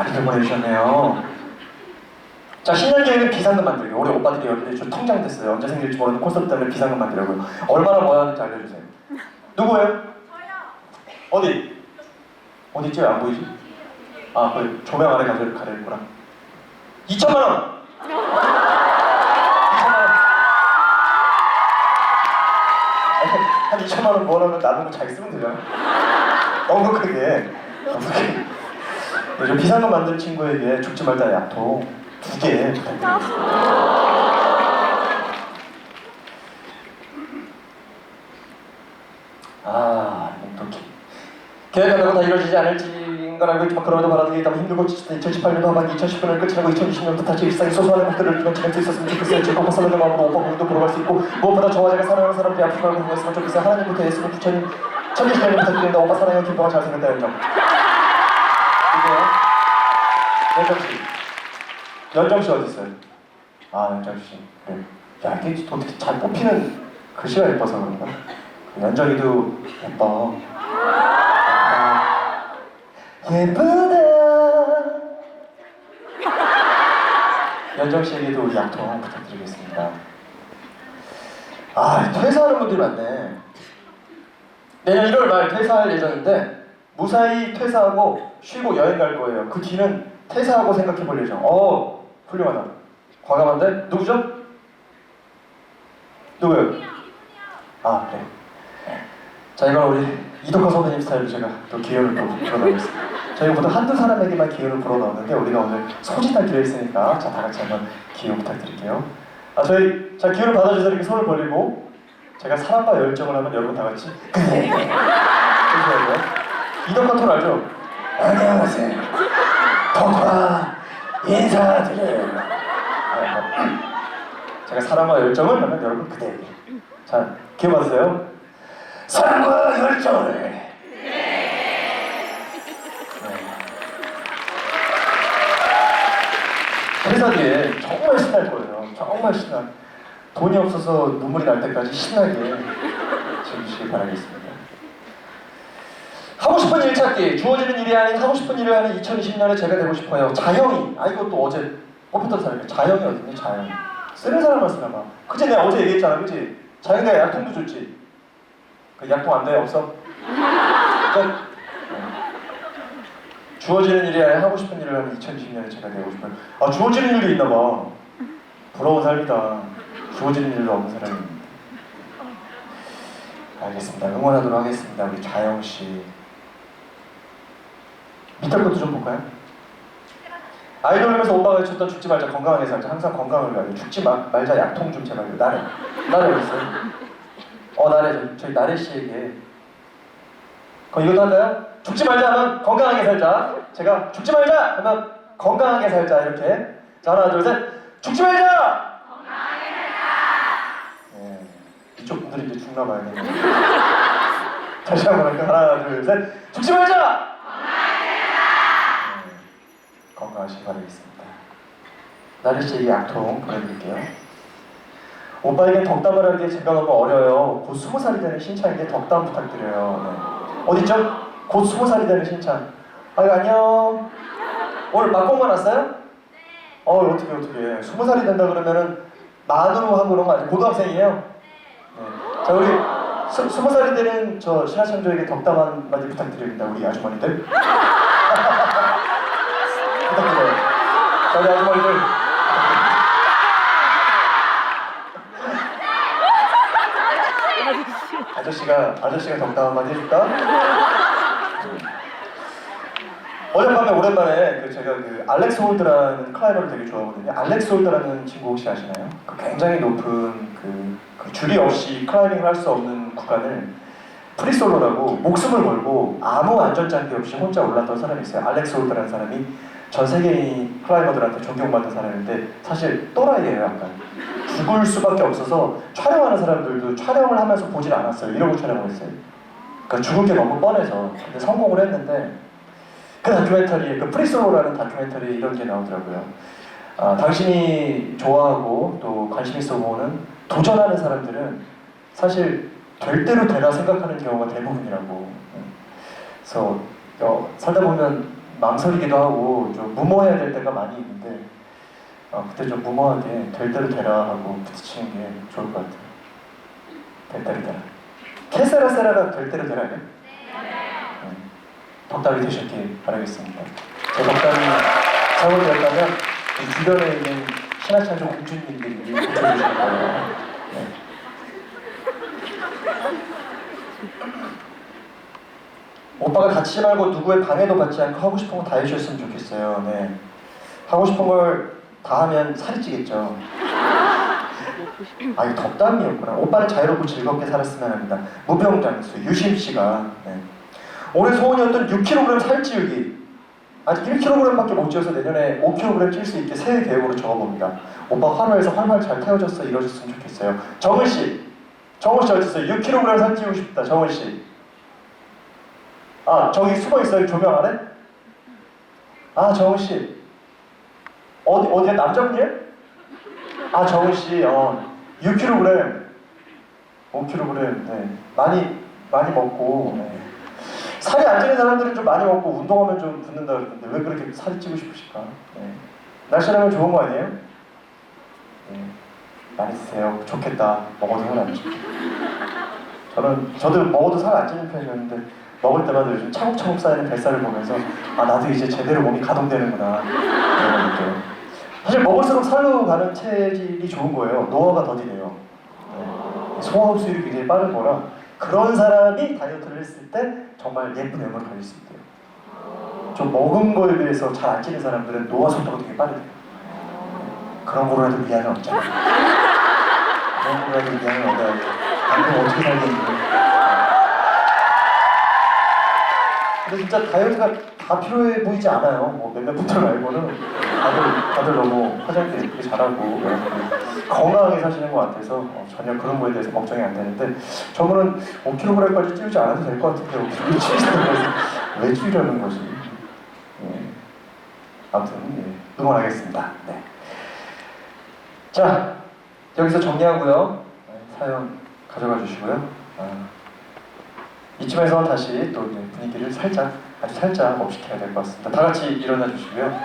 많이들 보내주셨네요. 자, 신년 계획은 비상금 만들기. 올해 오빠들이 여기에 좀 통장 됐어요. 언제 생길지 모르는 콘서트 때문에 비상금 만들려고요. 얼마나 모아야 하는지 알려주세요. 누구예요? 어디? 어디 있지? 안 보이지? 아, 그 조명 아래 가려, 가려있구나. 2천만 원! 2천만 원. 한 2천만 원 모아놓으면 남은 거잘 쓰면 돼요. 너무 크게. 너무 크게. 네, 저 비상금 만든 친구에게 죽지 말자 약통 두 개. 아, 목도끼. 계획한다고 다 이루어지지 않을지인 걸 알고 있지만 그럼에도 게 있다면 힘들고 지쳤던 2018년도 하반기 2019년을 끝이라고 2020년부터 다시 일상의 소소한 행복들을 누리며 지낼 수 있었으면 좋겠어요. 즐겁고 설레는 마음으로 오빠 공도 보러 갈수 있고 무엇보다 저와 제가 사랑하는 사람들이 앞으로 말고 보냈으면 좋겠어요. 하나님부터 예수님 부처님 천지시간을 부탁드립니다. 오빠 사랑해요. 김동아 잘생겼다 연정. 연정 씨. 연정 씨 어디 있어요? 아 연정 씨. 그래. 야 이게 어떻게 잘 뽑히는 글씨가 예뻐서 그런가? 연정이도 예뻐. 아, 예쁘다. 연정 씨에게도 우리 약통 부탁드리겠습니다. 아 퇴사하는 분들이 많네. 내년 1월 말 퇴사할 예정인데 무사히 퇴사하고 쉬고 여행 갈 거예요. 그 뒤는 퇴사하고 생각해 볼 예정. 어 훌륭하다. 과감한데 누구죠? 누구요? 아 그래. 자 이건 우리 이덕화 선배님 스타일로 제가 또 기회를 또 불어넣겠습니다. 저희 보통 한두 사람에게만 기회를 불어넣는데 우리가 오늘 소진할 기회 있으니까 자 다 같이 한번 기회 부탁드릴게요. 아 저희 자 기회를 받아주셔서 이렇게 손을 벌리고 제가 사랑과 열정을 하면 여러분 다 같이 그래 해주셔 이덕화 톤 알죠? 안녕하세요. 덕화 인사드려요. 아, 제가 사랑과 열정을 하면 여러분 그대. 자 기회 받으세요. 사랑과 열정을. 네. 회사 뒤에 정말 신날 거예요. 정말 신나. 돈이 없어서 눈물이 날 때까지 신나게 즐기시길 바라겠습니다. 하고 싶은 일 찾기. 주어지는 일이 아닌 하고 싶은 일을 하는 2020년에 제가 되고 싶어요. 자영이. 아 이거 또 어제 뽑혔던 사람이에요. 자영이 어딨니? 자영이. 쓰는 사람만 쓰나 봐. 그치 내가 어제 얘기했잖아. 그치? 자영이가 약통도 줬지. 그 약통 안 돼? 없어? 어. 주어지는 일이 아닌 하고 싶은 일을 하는 2020년에 제가 되고 싶어요. 아 주어지는 일도 있나 봐. 부러운 삶이다. 주어지는 일도 없는 사람입니다. 알겠습니다. 응원하도록 하겠습니다. 우리 자영 씨. 밑에 것도 좀 볼까요? 아이돌하면서 오빠가 쳤던 죽지 말자 건강하게 살자 항상 건강을 위하여. 죽지 마, 말자 약통 좀 제발요. 나래. 나래 있어요? 어 나래. 저, 저희 나래 씨에게. 그럼 이것도 할까요? 죽지 말자 하면 건강하게 살자. 제가 죽지 말자 하면 건강하게 살자. 이렇게. 자 하나 둘 셋 죽지 말자! 건강하게 살자. 네, 이쪽 분들이 이제 죽나 봐요. 네. 다시 한번 할까요? 하나 둘 셋 죽지 말자 건강하시기 바라겠습니다 씨에게 약통 보내드릴게요 오빠에게 덕담을 하기에 제가 너무 어려요. 곧 스무 살이 되는 신창에게 덕담 부탁드려요. 네. 어딨죠? 곧 스무 살이 되는 신창. 아유 안녕. 오늘 막공만 왔어요? 네. 어 어떻게 어떻게 스무 살이 된다 그러면은 만으로 하고 그런 거 아니에요? 고등학생이에요? 네. 자 우리 스, 스무 살이 되는 저 신하창조에게 덕담 한마디 부탁드립니다. 우리 아주머니들. 부탁드려요. 자 우리 아주머니들. 아저씨가 아저씨가 덕담 한마디 해줄까? 어젯밤에 오랜만에 그 제가 그 알렉스 홀드라는 클라이머를 되게 좋아하거든요. 알렉스 홀드라는 친구 혹시 아시나요? 그 굉장히 높은 그, 그 줄이 없이 클라이밍을 할 수 없는 구간을 프리솔로라고 목숨을 걸고 아무 안전장비 없이 혼자 올랐던 사람이 있어요. 알렉스 홀드라는 사람이 전 세계인 클라이머들한테 존경받는 사람인데 사실 또라이예요 약간. 죽을 수밖에 없어서 촬영하는 사람들도 촬영을 하면서 보질 않았어요. 이러고 촬영을 했어요. 그러니까 죽을 게 너무 뻔해서. 근데 성공을 했는데 그 다큐멘터리에 그 프리솔로라는 다큐멘터리에 이런 게 나오더라고요. 아, 당신이 좋아하고 또 관심 있어 보는 도전하는 사람들은 사실 될 대로 되라 생각하는 경우가 대부분이라고. 그래서 어, 살다 보면 망설이기도 하고 좀 무모해야 될 때가 많이 있는데 어, 그때 좀 무모하게 될 대로 되라 하고 부딪히는 게 좋을 것 같아요. 될 대로 되라. 캐세라세라가 될 대로 되라요? 네. 덕담이 되셨길 바라겠습니다. 제 덕담이 잘못되었다면 이 주변에 있는 신하찬조 공주님들이 고쳐주실 거예요. 네. 오빠가 다치지 말고 누구의 방해도 받지 않고 하고 싶은 거 다 해주셨으면 좋겠어요. 네. 하고 싶은 걸 다 하면 살이 찌겠죠. 아, 이거 덕담이었구나. 오빠는 자유롭고 즐겁게 살았으면 합니다. 무병장수 유심 씨가 네. 올해 소원이었던 6kg 살 찌우기. 아직 1kg밖에 못 찌어서 내년에 5kg 찔 수 있게 새해 계획으로 적어봅니다. 오빠 화로에서 활활 잘 태워져서 이뤄졌으면 좋겠어요. 정은 씨, 정은 씨 어디 있어요? 6kg 살 찌우고 싶다. 정은 씨. 아 저기 숨어 있어요. 조명 안에? 아 정은 씨. 어디 어디야 남정님? 아 정은 씨, 어 6kg, 5kg, 네 많이 많이 먹고 네. 살이 안 찌는 사람들은 좀 많이 먹고 운동하면 좀 붙는다 그러는데 왜 그렇게 살이 찌고 싶으실까? 네. 날씬하면 좋은 거 아니에요? 네. 많이 드세요. 좋겠다. 먹어도 살안 찌고. 저는 저도 먹어도 살 안 찌는 편이었는데 먹을 때마다 요즘 차곡차곡 쌓이는 뱃살을 보면서 아 나도 이제 제대로 몸이 가동되는구나. 사실 먹을수록 살로 가는 체질이 좋은 거예요. 노화가 더디네요. 네. 소화 흡수율이 굉장히 빠른 거라 그런 사람이 다이어트를 했을 때 정말 예쁜 외모를 가질 수 있대요. 좀 먹은 거에 비해서 잘 안 찌는 사람들은 노화 속도가 되게 빠르대요. 그런 거라도 미안은 없잖아. 그런 거라도 미안은 얻어야 돼. 안 그러면 어떻게 살겠는데. 근데 진짜 다이어트가 다 필요해 보이지 않아요. 뭐 몇몇 분들 말고는 다들 다들 너무 화장도 예쁘게 잘하고 건강하게 사시는 것 같아서 어, 전혀 그런 거에 대해서 걱정이 안 되는데 저분은 5kg까지 찌우지 않아도 될 것 같은데 5kg 찌우시는 거왜 찌우려는 거지? 예. 아무튼 예. 응원하겠습니다. 네. 자 여기서 정리하고요 네, 사연 가져가 주시고요. 아, 이쯤에서 다시 또 분위기를 살짝 아주 살짝 업시켜야 될 것 같습니다. 다 같이 일어나 주시고요.